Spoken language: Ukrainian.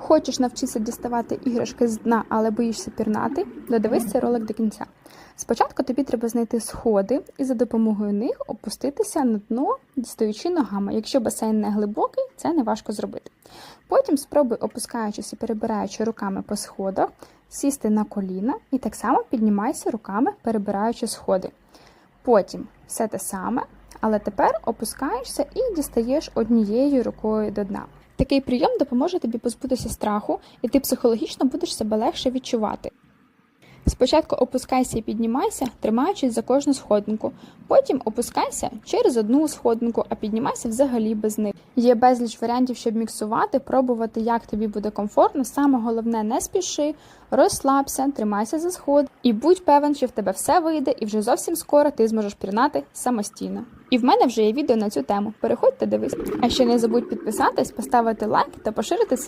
Хочеш навчитися діставати іграшки з дна, але боїшся пірнати? Додивись цей ролик до кінця. Спочатку тобі треба знайти сходи і за допомогою них опуститися на дно, дістаючи ногами. Якщо басейн не глибокий, це не важко зробити. Потім спробуй, опускаючись і перебираючи руками по сходах, сісти на коліна і так само піднімайся руками, перебираючи сходи. Потім все те саме, але тепер опускаєшся і дістаєш однією рукою до дна. Такий прийом допоможе тобі позбутися страху, і ти психологічно будеш себе легше відчувати. Спочатку опускайся і піднімайся, тримаючись за кожну сходинку. Потім опускайся через одну сходинку, а піднімайся взагалі без них. Є безліч варіантів, щоб міксувати, пробувати, як тобі буде комфортно. Саме головне, не спіши, розслабся, тримайся за сход і будь певен, що в тебе все вийде, і вже зовсім скоро ти зможеш пірнати самостійно. І в мене вже є відео на цю тему. Переходьте дивись. А ще не забудь підписатись, поставити лайк та поширити це.